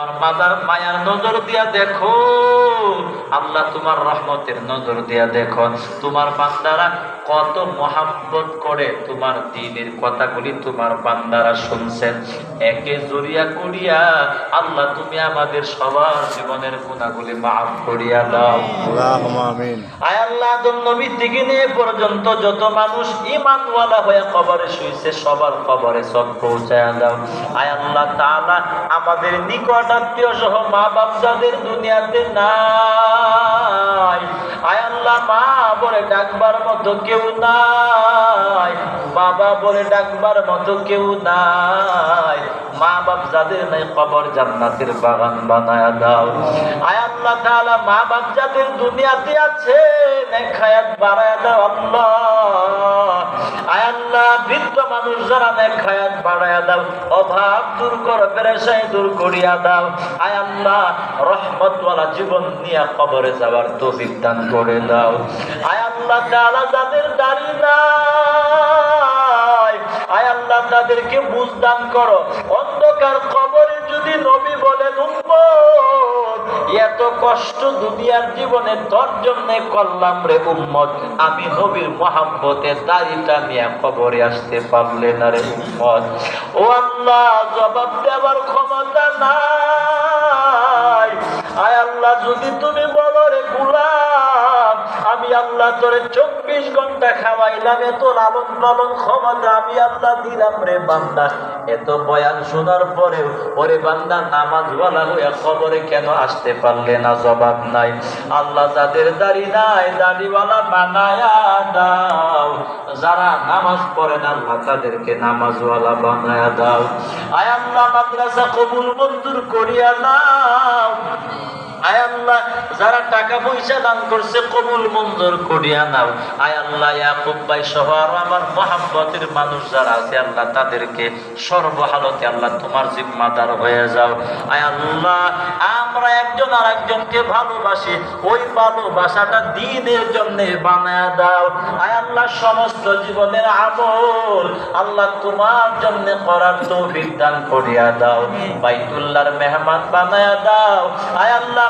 তোমার মাজার মায়ার নজর দিয়া দেখো। আল্লাহ তোমার রহমতের নজর দিয়া দেখো তোমার বান্দারা কত মহাব্বত করে তোমার দিনের কথাগুলি তোমার বান্দারা শুনছেন। একে জড়িয়া করিয়া আল্লাহ তুমি আমাদের সবার জীবনের গুণাগুলি মাফ করিয়া দাও। আয় আল্লাহ আদম নবী থেকে নিয়ে পর্যন্ত যত মানুষ ইমানওয়ালা হয়ে কবরে শুয়েছে সবার কবরে সব পৌঁছায় দাও। আয় আল্লাহ তাআলা আমাদের নিকট আত্মীয় সহ মা বাপ যাদের দুনিয়াতে আল্লাহ মা ডাকবার মতো কেউ বাবা বলে ডাকবার মতো কেউ নাই। মা বাপ যাদের নাই কবর জান্নাতের বাগান বানায় দাও। আয় আল্লাহ তাআলা মা বাপ যাদের দুনিয়াতে আছে নেখায়াত বাড়ায় দাও আল্লাহ। আয় আল্লাহ, বৃদ্ধ মানুষ যারা নেখায়াত বাড়ায় দাও, অভাব দূর করো দূর করিয়া দাও। আয় আল্লাহ, রহমতওয়ালা জীবন নিয়ে কবরে যাওয়ার তৌফিক দান করে দাও। আয় আল্লাহ তাআলা, যাদের দাড়ি নাই, আয় আল্লাহ তাদেরকে বুঝদান করো। অন্ধকার কবরে যদি নবী বলেন এত কষ্ট দুনিয়ার জীবনে তোর জন্য করলাম রে উম্মত। আমি নবীর মহাব্বতে দাড়িটা নিয়ে কবরে আসতে পারলে না রে উম্মত। ও আল্লাহ, জবাব দেওয়ার ক্ষমতা নাই। আয় আল্লাহ, যদি তুমি বলো আল্লাহ তোরে চব্বিশ ঘণ্টা খাওয়াইলাম এত লালন পালন ক্ষমতা আমি আল্লাহ দিলাম রে বান্দা। এত বয়ান শোনার পরেও, ওরে বান্দা নামাজ বলা হইয়া খবরে কেন আসতে পারলে না? জবাব নাই। আল্লাহ যাদের দাড়ি নাই, দাড়িওয়ালা বানায়া দাও। যারা নামাজ পড়ে না, আল্লাহ তাদেরকে নামাজওয়ালা বানায়া দাও। আয় আল্লাহ, মাদ্রাসা কবুল মঞ্জুর করিয়া দাও। আয় আল্লাহ, যারা আল্লাহ তোমার জিম্মাদার হয়ে যাও। আয় আল্লাহ, আমরা একজন আর একজনকে ভালোবাসি, ওই ভালোবাসাটা দিনের জন্য বানায় দাও। আয় আল্লাহ, সমস্ত জীবনের আমল আল্লাহ তোমার জন্য করার তৌফিক দান করিয়া দাও। বাইতুল্লাহর মেহমান বানায় দাও। আয় আল্লাহ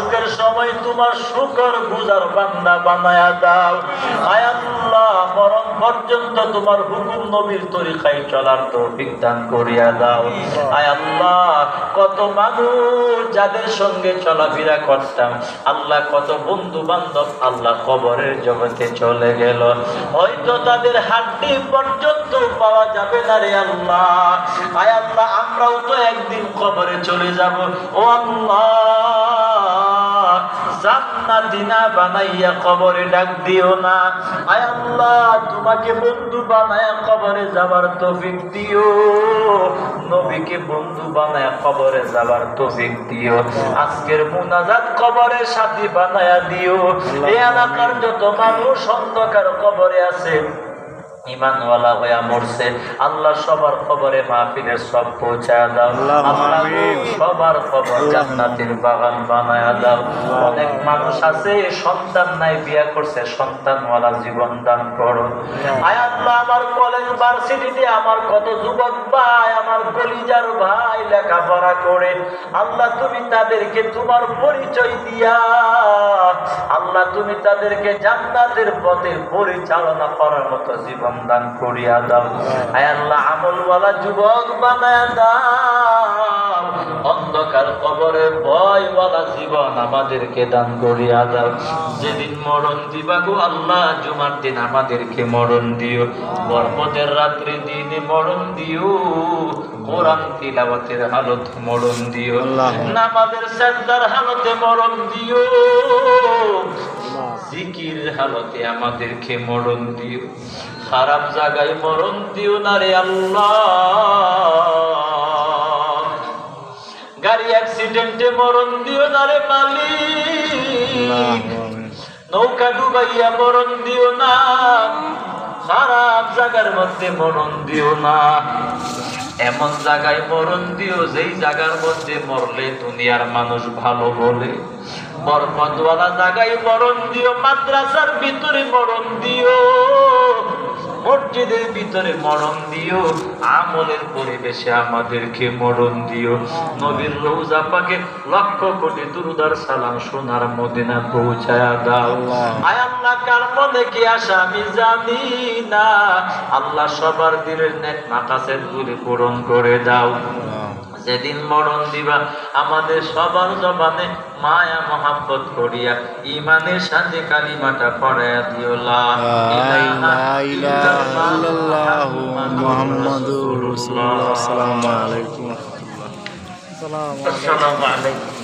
সুখের সময় তোমার শুকর গুজার বান্দা বানায়া দাও। আয় আল্লাহ, মরণ পর্যন্ত তোমার হুকুম নবীর তরিকায় চলার তৌফিক দান করিয়া দাও। আয় আল্লাহ, কত মানুষ যাদের সঙ্গে চলাফেরা করতাম, আল্লাহ কত বন্ধু বান্ধব আল্লাহ কবরের জগতে চলে গেল। হয়তো তাদের হাড্ডি পর্যন্ত পাওয়া যাবে না রে আল্লাহ। আয় আল্লাহ, আমরাও তো একদিন কবরে চলে যাব। ও আল্লাহ জান্নাতি বানাইয়া কবরে ডাক দিও না। আয় আল্লাহ, তোমাকে বন্ধু বানায়া কবরে যাবার তৌফিক দিও। নবীকে বন্ধু বানায়া কবরে যাবার তৌফিক দিও। আজকের মুনাজাত কবরের সাথী বানায়া দিও। এই এলাকার যত মানুষ অন্ধকার কবরে আছে ইমানওয়ালা হইয়া মরছে আল্লাহ সবার খবরে মাহফিলের সব পৌঁছায় দাও। আল্লাহ সবার খবর জান্নাতের বাগান বানায়া দাও। অনেক মানুষ আছে সন্তান নাই বিয়া করছে সন্তানওয়ালা জীবন দান করো। আয় আল্লাহ আমার কলেজ ভার্সিটিতে আমার কত যুবক ভাই আমার কলিজার ভাই লেখাপড়া করে। আল্লাহ তুমি তাদেরকে তোমার পরিচয় দিয়া। আল্লাহ তুমি তাদেরকে জান্নাতের পথে পরিচালনা করার মতো জীবন দান করিয়া দাও। আয় আল্লাহ আমলওয়ালা যুবক বানায় দাও। অন্ধকার কবরে ভয়ওয়ালা জীবন আমাদেরকে দান করিয়া দাও। যেদিন মরণ দিবা গো আল্লাহ জুমার দিন আমাদেরকে মরণ দিও। বরপদের রাত্রি দিনে মরণ দিও। কোরআন তিলাওয়াতের হালত মরণ দিও। নামাজের সাজদার হালতে মরণ দিও। জিকির হালতে আমাদেরকে মরণ দিও। খারাপ জায়গায় মরণ দিও না রে আল্লাহ। গাড়ি অ্যাক্সিডেন্টে মরণ দিও না রে মালিক। নৌকা ডুবাইয়া মরণ দিও না। খারাপ জায়গার মধ্যে মরণ দিও না। এমন জায়গায় মরণ দিও, যেই জায়গার মধ্যে মরলে দুনিয়ার মানুষ ভালো বলে। বরকতওয়ালা জায়গায় মরণ দিও, মাদ্রাসার ভিতরে মরণ দিও। মসজিদের ভিতরে মরণ দিও আমলের পরিবেশে আমাদেরকে মরণ দিও। নবীর রোজা পাকে লক্ষ কোটি দুরুদার সালাম সোনার মদিনা পৌঁছায়া দাও। আয় আল্লাহ কার মনে কি আসা আমি জানি না। আল্লাহ সবার দিলের নেক নাকাশের গুলি পূরণ করে দাও। যেদিন মরণ দিবা আমাদের সবার জবানে মায়া মহাব্বত করিয়া ইমানের সাথে কালিমাটা পড়াইয়া দিও। আসসালামু আলাইকুম। আসসালামু আলাইকুম।